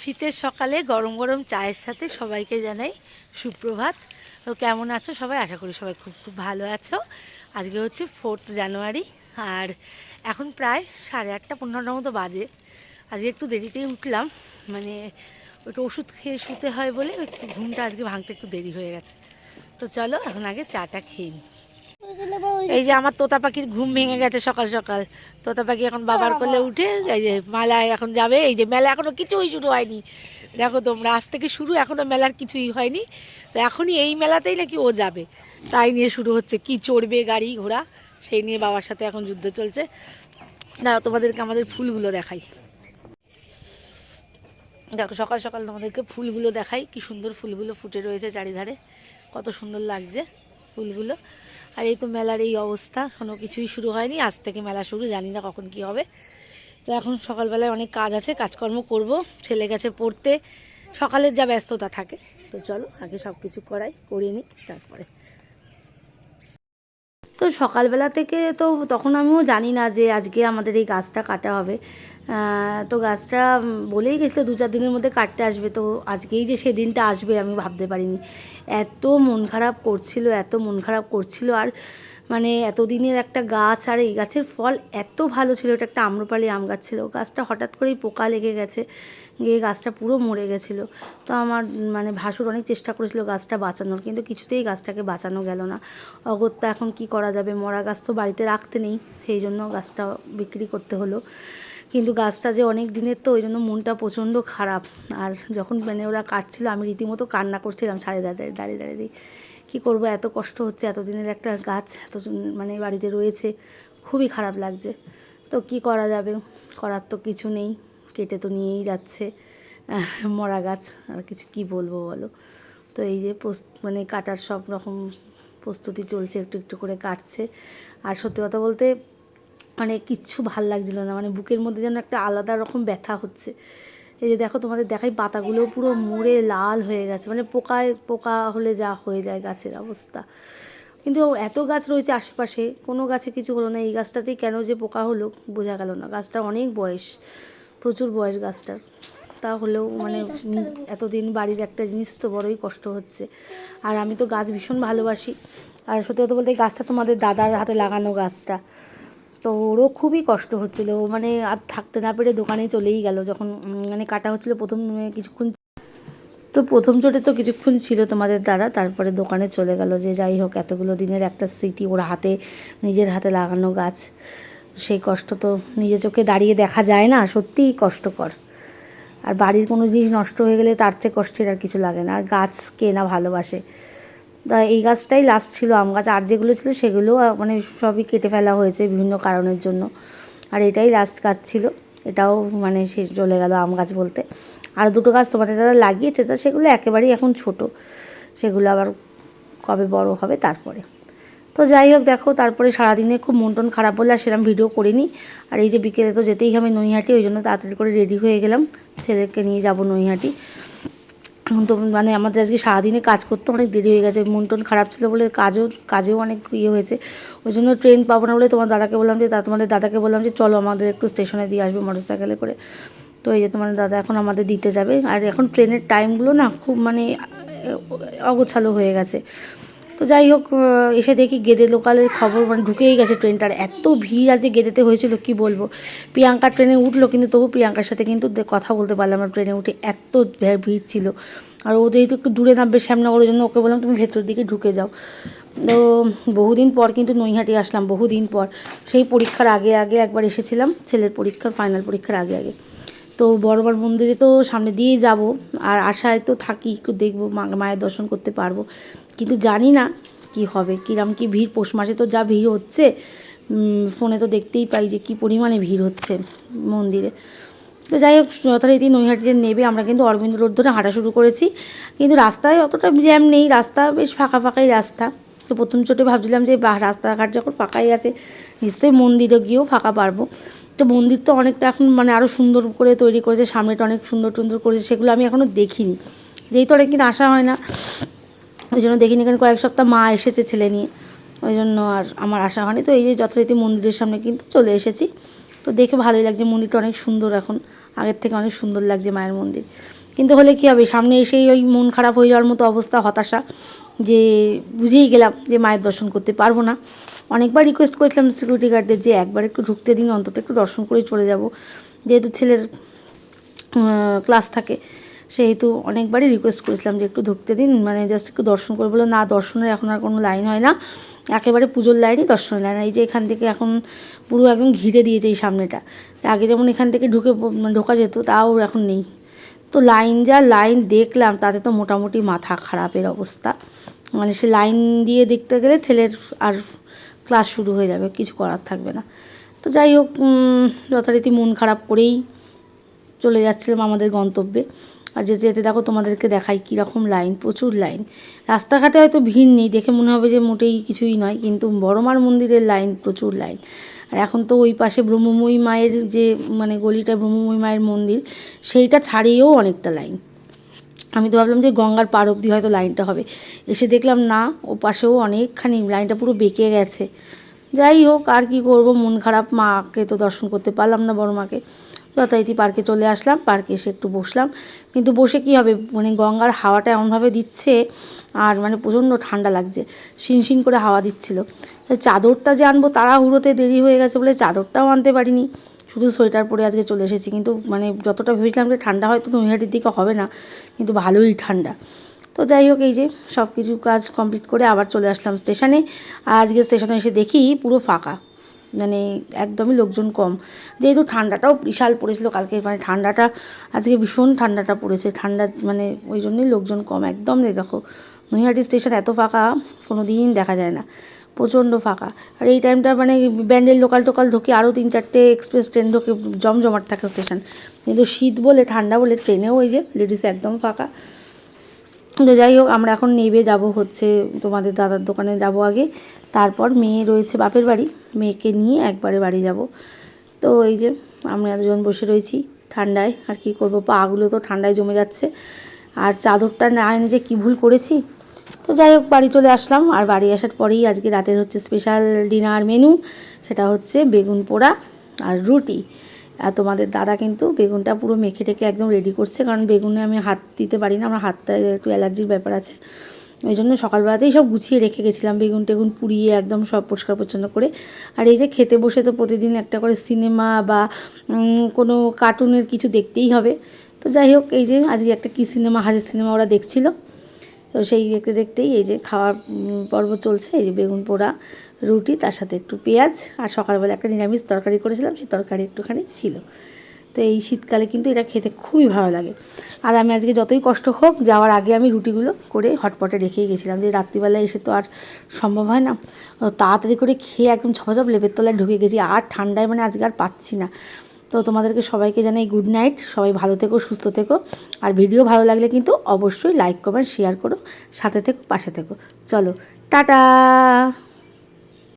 শীতের সকালে গরম গরম চায়ের সাথে সবাইকে জানাই সুপ্রভাত। তো কেমন আছো সবাই? আশা করি সবাই খুব খুব ভালো আছো। আজকে হচ্ছে ফোর্থ জানুয়ারি আর এখন প্রায় সাড়ে আটটা পনেরোটার মতো বাজে। আজকে একটু দেরিতেই উঠলাম মানে ওটা ওষুধ খেয়ে শুতে হয় বলে ঘুমটা আজকে ভাঙতে একটু দেরি হয়ে গেছে। তো চলো এখন আগে চাটা খেয়ে নিই এই যে আমার তোতা পাখির ঘুম ভেঙে গেছে সকাল সকাল। তোতা পাখি এখন বাবার কোলে উঠে এই যে মেলায় এখন যাবে। এই যে মেলা এখনও কিছুই শুরু হয়নি। দেখো তোমরা আজ থেকে শুরু এখনও মেলার কিছুই হয়নি। তো এখনই এই মেলাতেই নাকি ও যাবে। তাই নিয়ে শুরু হচ্ছে কি চড়বে গাড়ি ঘোড়া সেই নিয়ে বাবার সাথে এখন যুদ্ধ চলছে। দাঁড়াও তোমাদেরকে আমাদের ফুলগুলো দেখাই। দেখো সকাল সকাল তোমাদেরকে ফুলগুলো দেখাই। কি সুন্দর ফুলগুলো ফুটে রয়েছে চারিধারে। কত সুন্দর লাগছে ফুলগুলো। আর এই তো মেলার এই অবস্থা কোনো কিছুই শুরু হয়নি। আজ থেকে মেলা শুরু, জানি না কখন কি হবে। তো এখন সকালবেলায় অনেক কাজ আছে, কাজকর্ম করব, ছেলে গেছে পড়তে। সকালের যা ব্যস্ততা থাকে, তো চলো আগে সব কিছু করাই, করিয়ে নিই, তারপরে। তো সকালবেলা থেকে তো তখন আমিও জানি না যে আজকে আমাদের এই গাছটা কাটা হবে। তো গাছটা বলেই গেছিল দু চার দিনের মধ্যে কাটতে আসবে। তো আজকেই যে সেদিনটা আসবে আমি ভাবতে পারিনি। এত মন খারাপ করছিল, এত মন খারাপ করছিল। আর মানে এতদিনের একটা গাছ আর এই গাছের ফল এত ভালো ছিল, এটা একটা আম্রপালি আম গাছ ছিল। গাছটা হঠাৎ করেই পোকা লেগে গেছে, গিয়ে গাছটা পুরো মরে গেছিল। তো আমার মানে ভাসুর অনেক চেষ্টা করেছিল গাছটা বাঁচানোর, কিন্তু কিছুতেই গাছটাকে বাঁচানো গেল না। অগত্যা এখন কি করা যাবে? মরা গাছ তো বাড়িতে রাখতে নেই, সেই জন্য গাছটা বিক্রি করতে হলো। কিন্তু গাছটা যে অনেক দিনের তো, ওই জন্য মনটা প্রচণ্ড খারাপ। আর যখন মানে ওরা কাটছিল, আমি রীতিমতো কান্না করছিলাম ছাড়ে দাঁড়িয়ে দাঁড়িয়ে দাঁড়িয়ে। কী করব? এত কষ্ট হচ্ছে, এতদিনের একটা গাছ এত মানে বাড়িতে রয়েছে, খুবই খারাপ লাগছে। তো কি করা যাবে? করার তো কিছু নেই, কেটে তো নিয়েই যাচ্ছে। মরা গাছ, আর কিছু কি বলব বলো? তো এই যে মানে কাটার সব রকম প্রস্তুতি চলছে, একটু একটু করে কাটছে। আর সত্যি কথা বলতে মানে কিচ্ছু ভালো লাগছিল না মানে বুকের মধ্যে যেন একটা আলাদা রকম ব্যথা হচ্ছে। এই যে দেখো তোমাদের দেখাই পাতাগুলো পুরো মরে লাল হয়ে গেছে মানে পোকায় পোকা হলে যা হয়ে যায় গাছের অবস্থা। কিন্তু এত গাছ রয়েছে আশেপাশে কোনো গাছে কিছু হলো না এই গাছটাতেই কেন যে পোকা হলো বোঝা গেল না। গাছটা অনেক বয়স প্রচুর বয়স গাছটার। তা হলেও মানে এতদিন বাড়ির একটা জিনিস তো বড়ই কষ্ট হচ্ছে। আর আমি তো গাছ ভীষণ ভালোবাসি। আর সত্যি কথা বলতে এই গাছটা তোমাদের দাদার হাতে লাগানো গাছটা। তো ওরও খুবই কষ্ট হচ্ছিল। মানে আর থাকতে না পেরে দোকানে চলেই গেল যখন মানে কাটা হচ্ছিল প্রথম কিছুক্ষণ। তো প্রথম চোটে তো কিছুক্ষণ ছিল তোমাদের দ্বারা, তারপরে দোকানে চলে গেল যে যাই হোক, এতগুলো দিনের একটা স্মৃতি ওর হাতে, নিজের হাতে লাগানো গাছ। সেই কষ্ট তো নিজের চোখে দাঁড়িয়ে দেখা যায় না, সত্যিই কষ্টকর। আর বাড়ির কোনো জিনিস নষ্ট হয়ে গেলে তার চেয়ে কষ্টের আর কিছু লাগে না। আর গাছ কে না ভালোবাসে। তা এই গাছটাই লাস্ট ছিল, আম গাছ। আর যেগুলো ছিল সেগুলো মানে সবই কেটে ফেলা হয়েছে বিভিন্ন কারণের জন্য। আর এটাই লাস্ট গাছ ছিল। এটাও মানে শেষ চলে গেল আম গাছ বলতে। আর দুটো গাছ তোমাদের দাদা লাগিয়েছে, তা সেগুলো একেবারেই এখন ছোট। সেগুলো আবার কবে বড় হবে তারপরে। তো যাই হোক, দেখো, তারপরে সারাদিনে খুব মন টন খারাপ বলে আর সেরকম ভিডিও করিনি। আর এই যে বিকেলে তো যেতেই হবে নৈহাটি, ওই জন্য তাড়াতাড়ি করে রেডি হয়ে গেলাম। ছেলেকে নিয়ে যাব নৈহাটি। তো মানে আমাদের আজকে সারাদিনে কাজ করতে অনেক দেরি হয়ে গেছে। মন টন খারাপ ছিল বলে কাজও, কাজেও অনেক ইয়ে হয়েছে। ওই জন্য ট্রেন পাবো না বলে তোমার দাদাকে বললাম যে তোমাদের দাদাকে বললাম যে, চলো আমাদের একটু স্টেশনে দিয়ে আসবে মোটর সাইকেলে করে। তো এই যে তোমাদের দাদা এখন আমাদের দিতে যাবে। আর এখন ট্রেনের টাইমগুলো না খুব মানে অগোছালো হয়ে গেছে। তো যাই হোক এসে দেখি গেদে লোকালের খবর মানে ঢুকেই গেছে ট্রেনটার। এত ভিড় আজকে গেদেতে হয়েছিল, কি বলব? প্রিয়াঙ্কা ট্রেনে উঠল কিন্তু, তবু প্রিয়াঙ্কার সাথে কিন্তু কথা বলতে পারলাম না ট্রেনে উঠে, এত ভিড় ছিল। আর ও যেহেতু একটু দূরে নামবে শ্যামনগরের জন্য, ওকে বললাম, তুমি ভেতর দিকে ঢুকে যাও। তো বহুদিন পর কিন্তু নৈহাটি আসলাম, বহুদিন পর। সেই পরীক্ষার আগে আগে একবার এসেছিলাম, ছেলের পরীক্ষার ফাইনাল পরীক্ষার আগে আগে। তো বড়বার মন্দিরে তো সামনে দিয়েই যাব, আর আশায় তো থাকি, একটু দেখব মায়ের দর্শন করতে পারব। কিন্তু জানি না কি হবে, কিরম কি ভিড়, পৌষ মাসে তো যা ভিড় হচ্ছে ফোনে তো দেখতেই পাই যে কি পরিমাণে ভিড় হচ্ছে মন্দিরে। তো যাই হোক, যথারীতি নৈহাটিতে নেবে, আমরা কিন্তু অরবিন্দ রোড ধরে হাঁটা শুরু করেছি। কিন্তু রাস্তায় অতটা জ্যাম নেই, রাস্তা বেশ ফাঁকা ফাঁকাই রাস্তা। তো প্রথম চোটে ভাবছিলাম যে রাস্তাঘাট যখন ফাঁকাই আছে, নিশ্চয়ই মন্দিরে গিয়েও ফাঁকা পারব। তো মন্দির তো অনেকটা এখন মানে আরও সুন্দর করে তৈরি করেছে, সামনেটা অনেক সুন্দর সুন্দর করেছে, সেগুলো আমি এখনও দেখিনি। যেহেতু অনেকদিন আসা হয় না, ওই জন্য দেখিনি, কারণ কয়েক সপ্তাহ মা এসেছে ছেলে নিয়ে। ওই জন্য আর আমার আসা হয়নি। তো এই যে যথারীতি মন্দিরের সামনে কিন্তু চলে এসেছি। তো দেখে ভালোই লাগছে, মন্দিরটা অনেক সুন্দর এখন। আগের থেকে অনেক সুন্দর লাগছে মায়ের মন্দির। কিন্তু হলে কী হবে? সামনে এসেই ওই মন খারাপ হয়ে যাওয়ার মতো অবস্থা, হতাশা, যে বুঝেই গেলাম যে মায়ের দর্শন করতে পারব না। অনেকবার রিকোয়েস্ট করেছিলাম সিকিউরিটি গার্ডদের যে একবার একটু ঢুকতে দিন, অন্তত একটু দর্শন করে চলে যাব। যেহেতু ছেলের ক্লাস থাকে সেহেতু অনেকবারই রিকোয়েস্ট করেছিলাম যে একটু ঢুকতে দিন মানে জাস্ট একটু দর্শন করে বলে না, দর্শনের এখন আর কোনো লাইন হয় না। একেবারে পুজোর লাইনই দর্শনের লাইন এই যে এখান থেকে এখন পুরো একদম ঘিরে দিয়েছে এই সামনেটা। আগে যেমন এখান থেকে ঢুকে মানে ঢোকা যেত, তাও এখন নেই। তো লাইন যা লাইন দেখলাম, তাতে তো মোটামুটি মাথা খারাপের অবস্থা। মানে সে লাইন দিয়ে দেখতে গেলে ছেলের আর ক্লাস শুরু হয়ে যাবে, কিছু করার থাকবে না। তো যাই হোক যথারীতি মন খারাপ করেই চলে যাচ্ছিলাম আমাদের গন্তব্যে। আর যেতে যেতে দেখো তোমাদেরকে দেখাই কীরকম লাইন, প্রচুর লাইন। রাস্তাঘাটে হয়তো ভিড় নেই, দেখে মনে হবে যে মোটেই কিছুই নয়, কিন্তু বড়মার মন্দিরের লাইন, প্রচুর লাইন। আর এখন তো ওই পাশে ব্রহ্মময়ী মায়ের যে মানে গলিটা ব্রহ্মময়ী মায়ের মন্দির, সেইটা ছাড়িয়েও অনেকটা লাইন। আমি তো ভাবলাম যে গঙ্গার পার অবধি হয়তো লাইনটা হবে। এসে দেখলাম না ও পাশেও অনেকখানি লাইনটা পুরো বেঁকে গেছে। যাই হোক, আর কি করব, মন খারাপ, মাকে তো দর্শন করতে পারলাম না বড় মাকে যথারীতি পার্কে চলে আসলাম, পার্কে এসে একটু বসলাম। কিন্তু বসে কি হবে? মানে গঙ্গার হাওয়াটা এমনভাবে দিচ্ছে, আর মানে প্রচণ্ড ঠান্ডা লাগছে, শিনশিন করে হাওয়া দিচ্ছিল। চাদরটা যে আনব তাড়াহুড়োতে দেরি হয়ে গেছে বলে চাদরটাও আনতে পারিনি। শুধু সোয়েটার পরে আজকে চলে এসেছি। কিন্তু মানে যতটা ভেবেছিলাম যে ঠান্ডা হয়তো নৈহাটির দিকে হবে না, কিন্তু ভালোই ঠান্ডা। তো যাই হোক, এই যে সব কিছু কাজ কমপ্লিট করে আবার চলে আসলাম স্টেশনে। আর আজকে স্টেশনে এসে দেখি পুরো ফাঁকা। মানে একদমই লোকজন কম। যেহেতু ঠান্ডাটাও বিশাল পড়েছিল কালকে মানে ঠান্ডাটা, আজকে ভীষণ ঠান্ডাটা পড়েছে। ঠান্ডা মানে ওই জন্যই লোকজন কম। একদম নেই, দেখো, নৈহাটি স্টেশন এত ফাঁকা কোনো দিন দেখা যায় না। প্রচণ্ড ফাঁকা। আর এই টাইমটা মানে ব্যান্ডেল লোকাল টোকাল ঢোকে আরও তিন চারটে এক্সপ্রেস ট্রেন ঢোকে, জমজমাট থাকে স্টেশন কিন্তু শীত বলে, ঠান্ডা বলে ট্রেনেও ওই যে লেডিস একদম ফাঁকা। তো যাই হোক, আমরা এখন নেবে যাব হচ্ছে তোমাদের দাদার দোকানে যাব আগে। তারপর মেয়ে রয়েছে বাপের বাড়ি, মেয়েকে নিয়ে একবারে বাড়ি যাব। তো এই যে আমরা দুজন বসে রয়েছি ঠান্ডায়, আর কি করব? পাগুলো তো ঠান্ডায় জমে যাচ্ছে। আর চাদরটা না এনে যে কী ভুল করেছি? তো যাই হোক, বাড়ি চলে আসলাম। আর বাড়ি আসার পরেই আজকে রাতের হচ্ছে স্পেশাল ডিনার মেনু সেটা হচ্ছে বেগুন পোড়া আর রুটি। আর তোমাদের দাদা কিন্তু বেগুনটা পুরো মেখে টেখে একদম রেডি করছে। কারণ বেগুনে আমি হাত দিতে পারি না, আমার হাতটা একটু অ্যালার্জির ব্যাপার আছে। ওই জন্য সকালবেলাতেই সব গুছিয়ে রেখে গেছিলাম বেগুন টেগুন পুড়িয়ে একদম সব পরিষ্কার পরিচ্ছন্ন করে। আর এই যে খেতে বসে তো প্রতিদিন একটা করে সিনেমা বা কোনো কার্টুনের কিছু দেখতেই হবে। তো যাই হোক, এই যে আজকে একটা কী সিনেমা, হাজির সিনেমা ওরা দেখছিল। তো সেই দেখতে দেখতেই এই যে খাওয়ার পর্ব চলছে। এই যে বেগুন পোড়া, রুটি, তার সাথে একটু পেঁয়াজ আর সকালবেলা একটা নিরামিষ তরকারি করেছিলাম, সেই তরকারি একটুখানি ছিল। তো এই শীতকালে কিন্তু এটা খেতে খুবই ভালো লাগে। আর আমি আজকে যতই কষ্ট হোক, যাওয়ার আগে আমি রুটিগুলো করে হটপটে রেখেই গেছিলাম যে রাত্রিবেলায় এসে তো আর সম্ভব হয় না। তাড়াতাড়ি করে খেয়ে একদম ঝপঝপ লেপের তলায় ঢুকে গেছি। আর ঠান্ডায় মানে আজকে আর পাচ্ছি না। তো তোমাদেরকে সবাইকে জানাই গুড নাইট সবাই ভালো থেকো, সুস্থ থেকো। আর ভিডিও ভালো লাগলে কিন্তু অবশ্যই লাইক কমেন্ট শেয়ার করো, সাথে থেকো, পাশে থেকো। চলো, টাটা!